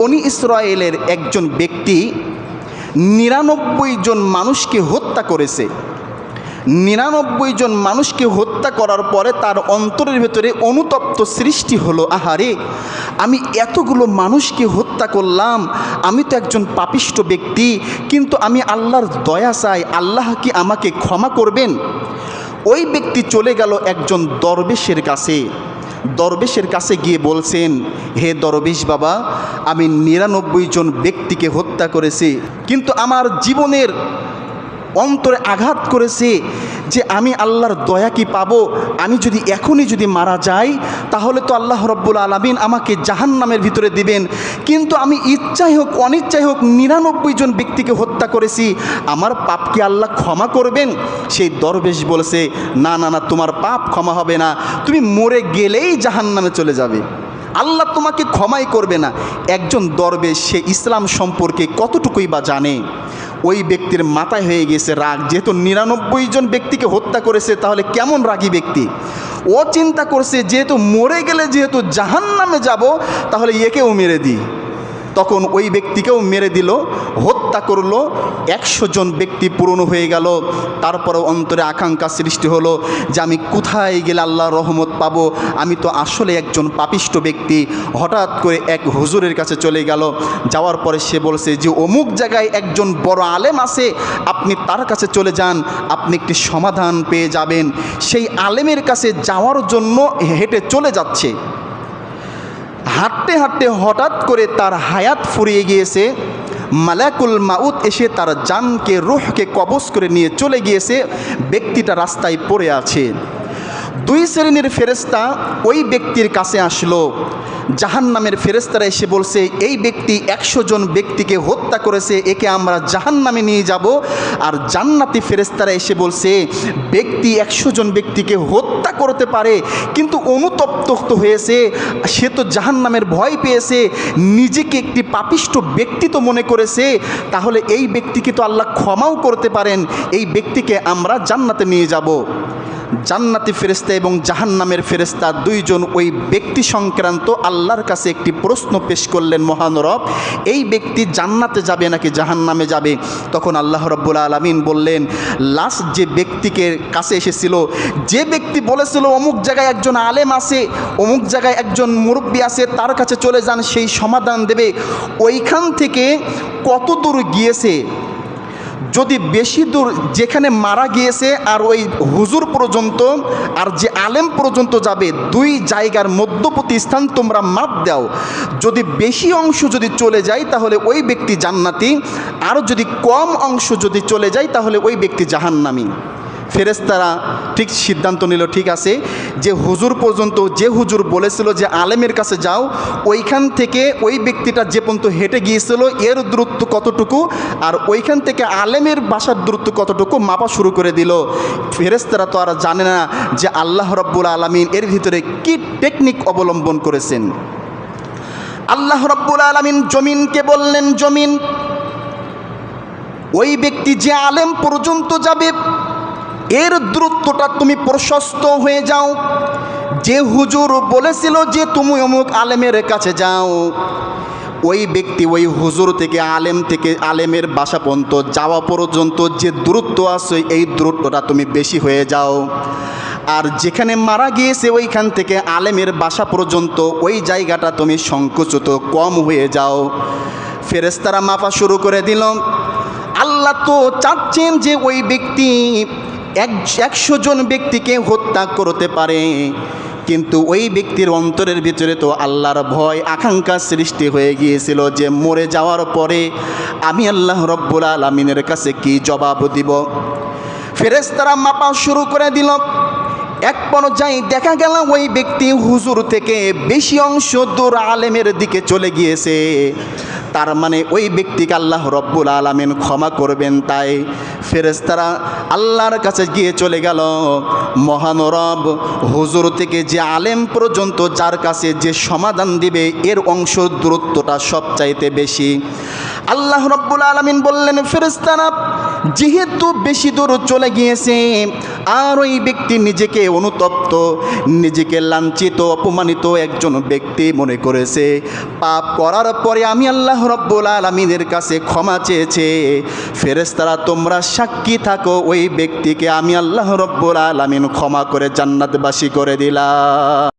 বনি ইসরায়েলের একজন ব্যক্তি নিরানব্বই জন মানুষকে হত্যা করেছে। নিরানব্বই জন মানুষকে হত্যা করার পরে তার অন্তরের ভেতরে অনুতপ্ত সৃষ্টি হলো, আহারে, আমি এতগুলো মানুষকে হত্যা করলাম, আমি তো একজন পাপিষ্ট ব্যক্তি, কিন্তু আমি আল্লাহর দয়া চাই, আল্লাহ কি আমাকে ক্ষমা করবেন? ওই ব্যক্তি চলে গেল একজন দরবেশের কাছে। দরবেশের কাছে গিয়ে বলছেন, হে দরবেশ বাবা, আমি নিরানব্বই জন ব্যক্তিকে হত্যা করেছি, কিন্তু আমার জীবনের অন্তরে আঘাত করেছে যে আমি আল্লাহর দয়া কি পাবো? আমি যদি এখনই যদি মারা যাই, তাহলে তো আল্লাহ রব্বুল আলমিন আমাকে জাহান নামের ভিতরে দিবেন। কিন্তু আমি ইচ্ছাই হোক, অনিচ্ছাই হোক, নিরানব্বই জন ব্যক্তিকে হত্যা করেছি। আমার পাপ কি আল্লাহ ক্ষমা করবেন? সেই দরবেশ বলেছে, না না না, তোমার পাপ ক্ষমা হবে না। তুমি মরে গেলেই জাহান নামে চলে যাবে। আল্লাহ তোমাকে ক্ষমাই করবে না। একজন দরবেশ সে ইসলাম সম্পর্কে কতটুকুই বা জানে? ওই ব্যক্তির মাথায় হয়ে গেছে রাগ। যেহেতু নিরানব্বই জন ব্যক্তিকে হত্যা করেছে, তাহলে কেমন রাগী ব্যক্তি? ও চিন্তা করছে, যেহেতু মরে গেলে যেহেতু জাহান নামে যাব, তাহলে একেও মেরে দিই। তখন ওই ব্যক্তিকেও মেরে দিল, হত্যা করল, একশো জন ব্যক্তি পূরণ হয়ে গেল। তারপরে অন্তরে আকাঙ্ক্ষা সৃষ্টি হলো যে আমি কোথায় গেলে আল্লাহর রহমত পাবো? আমি তো আসলে একজন পাপিষ্ট ব্যক্তি। হঠাৎ করে এক হুজুরের কাছে চলে গেল। যাওয়ার পরে সে বলছে যে, অমুক জায়গায় একজন বড় আলেম আছে। আপনি তার কাছে চলে যান, আপনি একটি সমাধান পেয়ে যাবেন। সেই আলেমের কাছে যাওয়ার জন্য হেঁটে চলে যাচ্ছে। হাঁটতে হাঁটতে হঠাৎ করে তার হায়াত ফুরিয়ে গিয়েছে। মালাকুল মাউত এসে তার জানকে, রুহকে কবজ করে নিয়ে চলে গিয়েছে। ব্যক্তিটা রাস্তায় পড়ে আছে। দুই শ্রেণির ফেরেস্তা ওই ব্যক্তির কাছে আসলো। জাহান নামের ফেরেস্তারা এসে বলছে, এই ব্যক্তি একশো জন ব্যক্তিকে হত্যা করেছে, একে আমরা জাহান নামে নিয়ে যাব। আর জান্নাতি ফেরেস্তারা এসে বলছে, ব্যক্তি একশো জন ব্যক্তিকে হত্যা করতে পারে, কিন্তু অনুতপ্ত হয়েছে। সে তো জাহান নামের ভয় পেয়েছে, নিজেকে একটি পাপিষ্ট ব্যক্তি তো মনে করেছে। তাহলে এই ব্যক্তিকে তো আল্লাহ ক্ষমাও করতে পারেন, এই ব্যক্তিকে আমরা জান্নাতে নিয়ে যাব। জান্নাতি ফেরেস্তা এবং জাহান্নামের ফেরেস্তা দুইজন ওই ব্যক্তি সংক্রান্ত আল্লাহর কাছে একটি প্রশ্ন পেশ করলেন মহানরব এই ব্যক্তি জান্নাতে যাবে নাকি জাহান্নামে যাবে? তখন আল্লাহ রব্বুল আলমিন বললেন লাস্ট যে ব্যক্তিকে কাছে এসেছিল, যে ব্যক্তি বলেছিল অমুক জায়গায় একজন আলেম আছে, অমুক জায়গায় একজন মুরব্বী আছে, তার কাছে চলে যান, সেই সমাধান দেবে। ওইখান থেকে কত দূর গিয়েছে? যদি বেশি দূর যেখানে মারা গিয়েছে আর ওই হুজুর পর্যন্ত আর যে আলেম পর্যন্ত যাবে, দুই জায়গার মধ্যপতি স্থান তোমরা মাপ দাও। যদি বেশি অংশ যদি চলে যায়, তাহলে ওই ব্যক্তি জান্নাতি। আর যদি কম অংশ যদি চলে যায়, তাহলে ওই ব্যক্তি জাহান্নামী। ফেরেস্তারা ঠিক সিদ্ধান্ত নিল, ঠিক আছে, যে হুজুর পর্যন্ত, যে হুজুর বলেছিল যে আলেমের কাছে যাও, ওইখান থেকে ওই ব্যক্তিটা যে পর্যন্ত হেঁটে গিয়েছিল, এর দূরত্ব কতটুকু? আর ওইখান থেকে আলেমের বাসার দূরত্ব কতটুকু? মাপা শুরু করে দিল। ফেরেস্তারা তো আর জানে না যে আল্লাহ রব্বুল আলমিন এর ভিতরে কি টেকনিক অবলম্বন করেছেন। আল্লাহ রব্বুল আলমিন জমিনকে বললেন, জমিন, ওই ব্যক্তি যে আলেম পর্যন্ত যাবে এর দূরত্বটা তুমি প্রশস্ত হয়ে যাও। যে হুজুর বলেছিল যে তুমি অমুক আলেমের কাছে যাও। ওই ব্যক্তি ওই হুজুর থেকে, আলেম থেকে, আলেমের বাসা পর্যন্ত যাওয়া পর্যন্ত যে দূরত্ব আছে, এই দূরত্বটা তুমি বেশি হয়ে যাও। আর যেখানে মারা গিয়েছে, ওইখান থেকে আলেমের বাসা পর্যন্ত ওই জায়গাটা তুমি সংকুচিত, কম হয়ে যাও। ফেরেস্তারা মাপা শুরু করে দিল। আল্লাহ তো চাচ্ছেন যে ওই ব্যক্তি এক, একশো জন ব্যক্তিকে হত্যা করতে পারে। কিন্তু ওই ব্যক্তির অন্তরের ভিতরে তো আল্লাহর ভয়, আকাঙ্ক্ষা সৃষ্টি হয়ে গিয়েছিল যে মরে যাওয়ার পরে আমি আল্লাহ রব্বুল আলমিনের কাছে কি জবাব দিব? ফেরেস্তারা মাপা শুরু করে দিল। এক পর্যায়ে দেখা গেল ওই ব্যক্তি হুজুর থেকে বেশি অংশ দূর আলেমের দিকে চলে গিয়েছে। তার মানে ওই ব্যক্তিকে আল্লাহ রব্বুল আলমেন ক্ষমা করবেন তাই ফেরেস্তারা আল্লাহর কাছে গিয়ে চলে গেল। মহানরব হুজুর থেকে যে আলেম পর্যন্ত যার কাছে যে সমাধান দিবে, এর অংশ দূরত্বটা সবচাইতে বেশি। আল্লাহ রব্বুল আলমিন বললেন ফেরেস্তারা যেহেতু বেশি দূর চলে গিয়েছে, আর ওই ব্যক্তি নিজেকে অনুতপ্ত, নিজেকে লাঞ্ছিত, অপমানিত একজন ব্যক্তি মনে করেছে। পাপ করার পরে আমি আল্লাহ রব্বুল আলমিনের কাছে ক্ষমা চেয়েছে। ফেরেস্তারা তোমরা সাক্ষী থাকো, ওই ব্যক্তিকে আমি আল্লাহ রব্বুল আলমিন ক্ষমা করে জান্নাতবাসী করে দিলাম।